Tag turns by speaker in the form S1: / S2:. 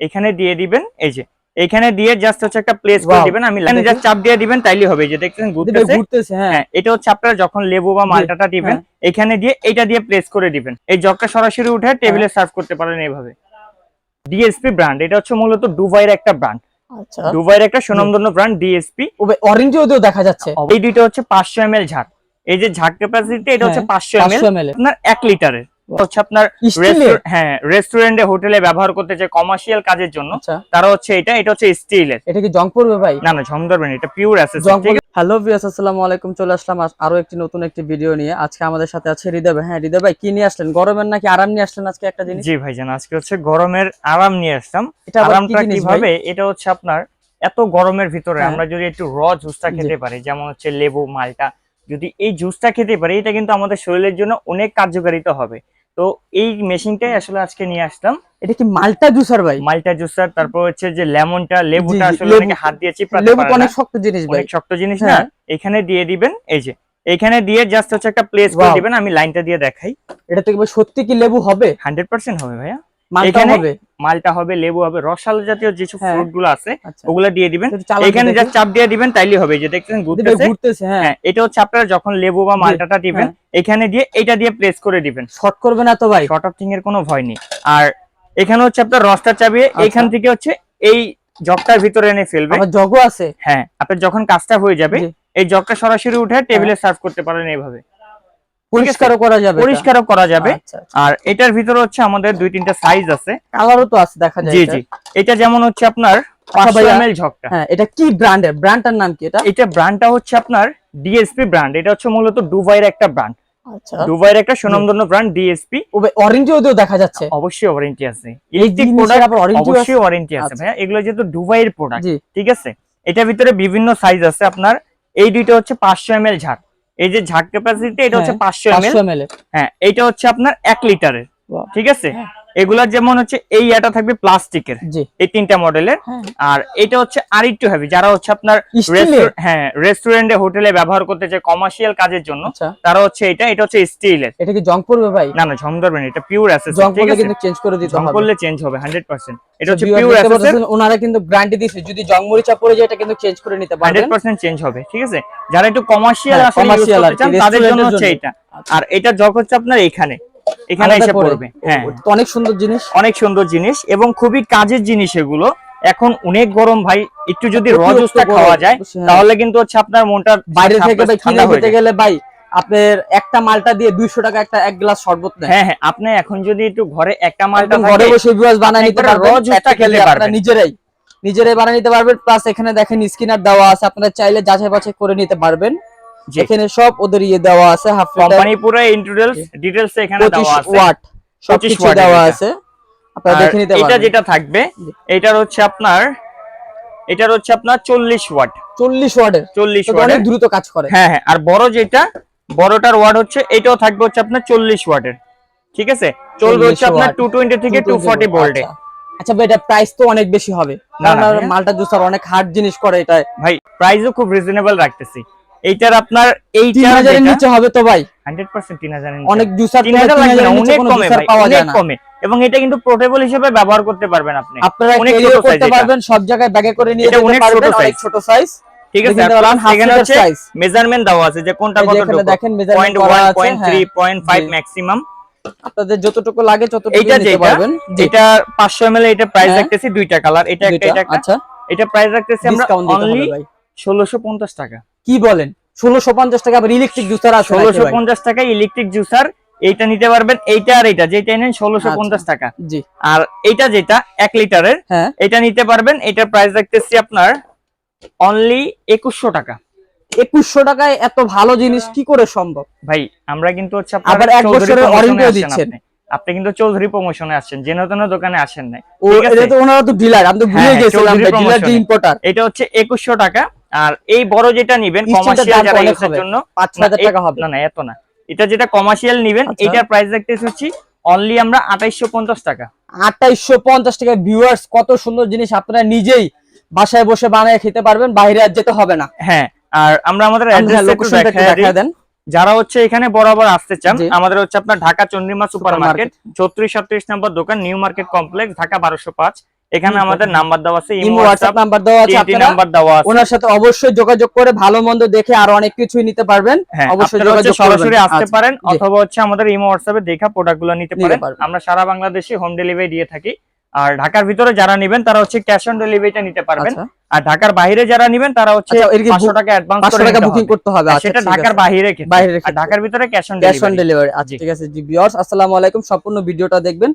S1: এখানে দিয়ে দিবেন এই যে এখানে দিয়ে জাস্ট হচ্ছে একটা প্লেস করে দিবেন আমি লাইনে জাস্ট চাপ দিয়ে দিবেন তাইলে হবে এই যে দেখছেন ঘুরতেছে।
S2: ঘুরতেছে হ্যাঁ।
S1: হ্যাঁ এটা হচ্ছে আপনারা যখন লেবু বা মালটাটা দিবেন এখানে দিয়ে এটা দিয়ে প্লেস করে দিবেন। এই জগটা সরাসরি উঠে টেবিলে সার্ভ করতে পারেন এইভাবে। ডিএসপি ব্র্যান্ড এটা হচ্ছে মূলত দুবাইয়ের একটা ব্র্যান্ড
S2: আচ্ছা।
S1: দুবাইয়ের একটা সুনামধন্য ব্র্যান্ড ডিএসপি
S2: অরেঞ্জও তো দেখা যাচ্ছে।
S1: এই দুটো হচ্ছে পাঁচশো এম ঝাড়। এই যে ঝাড় ক্যাপাসিটি এটা হচ্ছে
S2: হ্যাঁ,
S1: পাঁচশো এম
S2: 500 ml
S1: আপনার এক লিটারের।
S2: Wow.
S1: হচ্ছে আপনার হ্যাঁ রেস্টুরেন্টে হোটেলে ব্যবহার করতে চাই কমার্শিয়াল কাজের জন্য
S2: আচ্ছা।
S1: তারা হচ্ছে এটা এটা হচ্ছে স্টিলের।
S2: এটা কি জং পড়বে ভাই?
S1: না না ঝম ধরবেন এটা পিওর
S2: জং হ্যালো ভিউয়ার্স আসসালামু আলাইকুম চলে আসলাম আরও একটি নতুন একটি ভিডিও নিয়ে। আজকে আমাদের সাথে আছে হৃদয় ভাই। হ্যাঁ হৃদয় ভাই কি নিয়ে আসলেন? গরমের নাকি আরাম নিয়ে আসলেন আজকে একটা জিনিস?
S1: জি ভাইজান আজকে হচ্ছে গরমের আরাম নিয়ে আসতাম
S2: এটা
S1: আরামটা কীভাবে? এটা হচ্ছে আপনার এত গরমের ভিতরে
S2: হ্যাঁ।
S1: আমরা যদি একটু র জুসটা খেতে পারি যেমন হচ্ছে লেবু মালটা যদি এই জুসটা খেতে পারি এটা কিন্তু আমাদের শরীরের জন্য অনেক কার্যকারিতা হবে। তো এই মেশিনটাই আসলে আজকে নিয়ে আসলাম।
S2: এটা কি মালটা জুসার ভাই?
S1: মালটা জুসার তারপর হচ্ছে যে লেমনটা লেবুটা আসলে অনেক হাত দিয়েছি চিপড়াতে
S2: লেবু অনেক শক্ত জিনিস ভাই।
S1: অনেক শক্ত জিনিস না।
S2: হ্যাঁ।
S1: এখানে দিয়ে দিবেন এই যে এখানে দিয়ে জাস্ট হচ্ছে একটা প্লেস করে দিবেন আমি লাইনটা দিয়ে দেখাই।
S2: এটা তো ভাই সত্যি কি লেবু হবে?
S1: হান্ড্রেড পার্সেন্ট হবে ভাইয়া। এখানে মালটা হবে লেবু হবে রসালো জাতীয় যেসব
S2: হ্যাঁ।
S1: ফ্রুটগুলো আছে
S2: আচ্ছা।
S1: ওগুলা দিয়ে দিবেন। এখানে। জাস্ট চাপ দিয়ে দিবেন তাইলে হবে। যে দেখছেন ঘুরতেছে।
S2: হ্যাঁ।
S1: হ্যাঁ এটা হচ্ছে আপনারা যখন লেবু বা মালটাটা দিবেন এখানে দিয়ে এটা দিয়ে প্লেস করে দিবেন।
S2: শর্ট করবে না তো ভাই।
S1: শর্ট এর কোনো ভয় নেই। আর এখানে হচ্ছে আপনার রসটা চাবিয়ে
S2: আচ্ছা।
S1: এখান থেকে হচ্ছে এই জগটার ভিতরে এনে ফেলবে।
S2: জগও আছে।
S1: হ্যাঁ আপনার যখন কাজটা হয়ে যাবে। এই জগটা সরাসরি উঠে টেবিলে সার্ভ করতে পারেন এইভাবে।
S2: পরিষ্কারও করা যাবে
S1: পরিষ্কারও করা যাবে।
S2: আচ্ছা
S1: আর এটার ভিতরে হচ্ছে আমাদের দুই তিনটা সাইজ আছে।
S2: কালারও তো আছে দেখা যায়
S1: জি। জি। এটা যেমন হচ্ছে আপনার। ঝকটা
S2: হ্যাঁ এটা কি ব্র্যান্ডের ব্র্যান্ডটার নাম কি এটা?
S1: এটা ব্র্যান্ডটা হচ্ছে আপনার ডিএসপি ব্র্যান্ড এটা হচ্ছে মূলত দুবাইয়ের একটা ব্র্যান্ড
S2: আচ্ছা।
S1: দুবাইয়ের একটা সুনামধন্য ব্র্যান্ড ডিএসপি
S2: অরেঞ্জও তো দেখা যাচ্ছে।
S1: অবশ্যই ওয়ারেন্টি আছে। ইলেকট্রিক প্রোডাক্ট
S2: আবার orange ও আছে?
S1: অবশ্যই ওয়ারেন্টি আছে
S2: আচ্ছা।
S1: ভাইয়া। এগুলো যেহেতু দুবাইয়ের প্রোডাক্ট ঠিক আছে? এটার ভিতরে বিভিন্ন সাইজ আছে। আপনার এই দুইটা হচ্ছে পাঁচশো এম এল ঝাড়। এই যে ঝাক ক্যাপাসিটি এটা হচ্ছে
S2: হ্যাঁ,
S1: পাঁচশো এম হ্যাঁ এটা হচ্ছে আপনার এক লিটারের। ঠিক আছে?
S2: হ্যাঁ।
S1: এগুলার যেমন হচ্ছে এই এটা থাকবে প্লাস্টিকের। এই তিনটা মডেলের।
S2: হ্যাঁ।
S1: আর এটা হচ্ছে আরেকটু হেভি যারা হচ্ছে আপনার হ্যাঁ রেস্টুরেন্টে হোটেলে ব্যবহার করতে চায় কমার্শিয়াল কাজের জন্য
S2: আচ্ছা।
S1: তারা হচ্ছে এটা এটা হচ্ছে স্টিলের।
S2: এটা কি জং পড়বে ভাই?
S1: না না ঝম ধরবেন এটা পিওর অ্যাসেস
S2: জং
S1: আছে?
S2: কিন্তু চেঞ্জ করে দিতে হবে।
S1: করলে চেঞ্জ হবে 100% এটা হচ্ছে পিওর অ্যাসেস
S2: ওনারা কিন্তু গ্যারান্টি দিয়েছে যদি জং মরিচা পড়ে যায় এটা কিন্তু চেঞ্জ করে নিতে পারবেন।
S1: 100% চেঞ্জ হবে ঠিক আছে? যারা একটু কমার্শিয়াল আসলে ইউজ করতে চান তাদের জন্য হচ্ছে এটা আর এটা জগ হচ্ছে আপনার এখানে। এখানে এসে পড়বে হ্যাঁ।
S2: অনেক সুন্দর জিনিস।
S1: অনেক সুন্দর জিনিস এবং খুবই কাজের জিনিস এগুলো। এখন অনেক গরম ভাই একটু যদি র জুসটা খাওয়া যায়। তাহলে কিন্তু হচ্ছে আপনার মনটা
S2: বাইরে থেকে
S1: ঠান্ডা
S2: কিনে খেতে গেলে ভাই আপনার একটা মালটা দিয়ে দুইশো টাকা একটা এক গ্লাস শরবত নেয়
S1: হ্যাঁ হ্যাঁ আপনি এখন যদি একটু ঘরে একটা মালটা
S2: ঘরে বসে বানায় নিতে পারবেন আপনারা নিজেরাই নিজেরাই বানিয়ে নিতে পারবেন প্লাস এখানে দেখেন স্কিনার দেওয়া আছে আপনারা চাইলে যাচাই বাছাই করে নিতে পারবেন। এখানে সব ওদের ইয়ে দেওয়া আছে হাফ
S1: কোম্পানি পুরো ইন্ট্রোডিউস ডিটেইলস এখানে দেওয়া আছে।
S2: ওয়াট
S1: 25
S2: সবকিছু দেওয়া। আছে। আপনারা দেখে নিতে
S1: এটা যেটা থাকবে। এটার হচ্ছে আপনার এটার হচ্ছে আপনার চল্লিশ ওয়াট।
S2: চল্লিশ ওয়াটের।
S1: চল্লিশ
S2: তো অনেক দ্রুত কাজ করে।
S1: হ্যাঁ হ্যাঁ আর বড় যেটা বড়টার ওয়াট হচ্ছে এটাও থাকবে হচ্ছে আপনার চল্লিশ ওয়াটের। ঠিক আছে? চলবে হচ্ছে আপনার
S2: watt।
S1: টু টোয়েন্টি থেকে টু
S2: 220
S1: ফর্টি ভোল্টে
S2: আচ্ছা। আচ্ছা ভাই এটা প্রাইস তো অনেক বেশি হবে। মালটা জুসার অনেক হার্ড জিনিস করে এটা
S1: ভাই প্রাইসও খুব রিজনেবল রাখতেছি। এইটার আপনার
S2: তিন
S1: এইটার
S2: হাজারের নিচে হবে তো ভাই।
S1: হান্ড্রেড পার্সেন্ট তিন হাজার
S2: অনেক জুসার
S1: তিন হাজার লাগবে না, অনেক কমে ভাই
S2: পাওয়া
S1: অনেক
S2: যায়
S1: কমে। এবং এটা কিন্তু পোর্টেবল হিসেবে ব্যবহার করতে পারবেন আপনি।
S2: আপনারা
S1: অনেক ছোট
S2: করতে পারবেন সব জায়গায় ব্যাগে করে নিয়ে যেতে পারবেন
S1: ছোট
S2: অনেক ছোট সাইজ
S1: ঠিক আছে
S2: পারবেন, half
S1: এখানে হচ্ছে মেজারমেন্ট দেওয়া আছে যে কোনটা
S2: এই যে
S1: কতটুকু।
S2: দেখেন মেজারমেন্ট
S1: পয়েন্ট
S2: করা
S1: ওয়ান
S2: আছে
S1: পয়েন্ট থ্রি
S2: হ্যাঁ।
S1: পয়েন্ট ফাইভ
S2: জি।
S1: ম্যাক্সিমাম
S2: আপনাদের যতটুকু লাগে ততটুকু নিতে পারবেন।
S1: এটা পাঁচশো এম এটা প্রাইস
S2: হ্যাঁ।
S1: রাখতেছি দুইটা কালার এটা একটা এটা একটা।
S2: আচ্ছা।
S1: এটা প্রাইস রাখতেছি আমরা অনলি
S2: হবে ভাই।
S1: ষোলোশো পঞ্চাশ টাকা।
S2: কি বলেন? ষোলোশো পঞ্চাশ টাকা আবার ইলেকট্রিক জুসার আছে
S1: ষোলোশো পঞ্চাশ টাকা ইলেকট্রিক জুসার এইটা নিতে পারবেন এইটা আর এইটা যেটা নেন ষোলোশো
S2: আচ্ছা।
S1: পঞ্চাশ টাকা।
S2: জি।
S1: আর এইটা যেটা এক লিটারের
S2: হ্যাঁ।
S1: এটা নিতে পারবেন এটার প্রাইস রাখতেছি আপনার অনলি একুশশো টাকা।
S2: একুশশো টাকায় এত ভালো জিনিস কি করে সম্ভব?
S1: ভাই আমরা কিন্তু হচ্ছে
S2: আবার এক বছরের
S1: promotion-এ
S2: warranty-ও
S1: আসছেন
S2: দিচ্ছেন।
S1: আপনি। কিন্তু চৌধুরী প্রমোশনে আসছেন যেন তেন দোকানে আসেন নাই।
S2: ওনারা তো ডিলার আমি তো ভুলে
S1: হ্যাঁ,
S2: গেছিলাম ডিলার ইম্পোর্টার
S1: এটা হচ্ছে একুশশো টাকা আর এই বড় যেটা নিবেন কমার্শিয়াল যারা ইউজের জন্য
S2: পাঁচ
S1: না,
S2: হাজার
S1: এই-
S2: টাকা হবে।
S1: না না এত না। এটা যেটা কমার্শিয়াল নিবেন
S2: আচ্ছা।
S1: এটার প্রাইস রাখতেছি হচ্ছে অনলি আমরা আঠাইশশো পঞ্চাশ টাকা।
S2: আঠাইশশো পঞ্চাশ টাকা ভিউয়ার্স কত সুন্দর জিনিস আপনারা নিজেই বাসায় বসে বানায় খেতে পারবেন বাইরে আর যেতে হবে না।
S1: হ্যাঁ আর আমরা আমাদের অ্যাড্রেস
S2: লোকেশনটা দেখা দেন।
S1: যারা হচ্ছে এখানে বরাবর আসতে চান আমাদের হচ্ছে আপনার ঢাকা চন্দ্রিমা সুপার মার্কেট। চৌত্রিশ সাতত্রিশ নম্বর দোকান নিউ মার্কেট কমপ্লেক্স ঢাকা বারোশো পাঁচ। এখানে আমাদের নাম্বার দেওয়া আছে
S2: ইমো হোয়াটসঅ্যাপ নাম্বার দেওয়া আছে আপনারা।
S1: নাম্বার দেওয়া আছে।
S2: ওনার সাথে অবশ্যই যোগাযোগ করে ভালো মন্দ দেখে আর অনেক কিছুই নিতে পারবেন।
S1: হ্যাঁ
S2: অবশ্যই যোগাযোগ।
S1: সরাসরি আসতে
S2: আচ্ছা,
S1: পারেন অথবা হচ্ছে আমাদের ইমো হোয়াটসঅ্যাপে দেখা প্রোডাক্টগুলো নিতে পারেন। আমরা সারা বাংলাদেশে হোম ডেলিভারি দিয়ে থাকি। আর ঢাকার ভিতরে যারা নেবেন তারা হচ্ছে ক্যাশ অন ডেলিভারিটা নিতে পারবেন।
S2: আচ্ছা।
S1: আর ঢাকার বাইরে যারা নেবেন তারা হচ্ছে
S2: আচ্ছা, এর কি
S1: পাঁচশো
S2: বু-
S1: টাকা অ্যাডভান্স করে
S2: টাকা বুকিং করতে হবে। আচ্ছা,
S1: সেটা ঢাকার। বাইরে আর ঢাকার ভিতরে cash on
S2: cash on
S1: delivery
S2: delivery আচ্ছা ঠিক আছে। জি ভিউয়ার্স আসসালামু আলাইকুম। সম্পূর্ণ ভিডিওটা দেখবেন।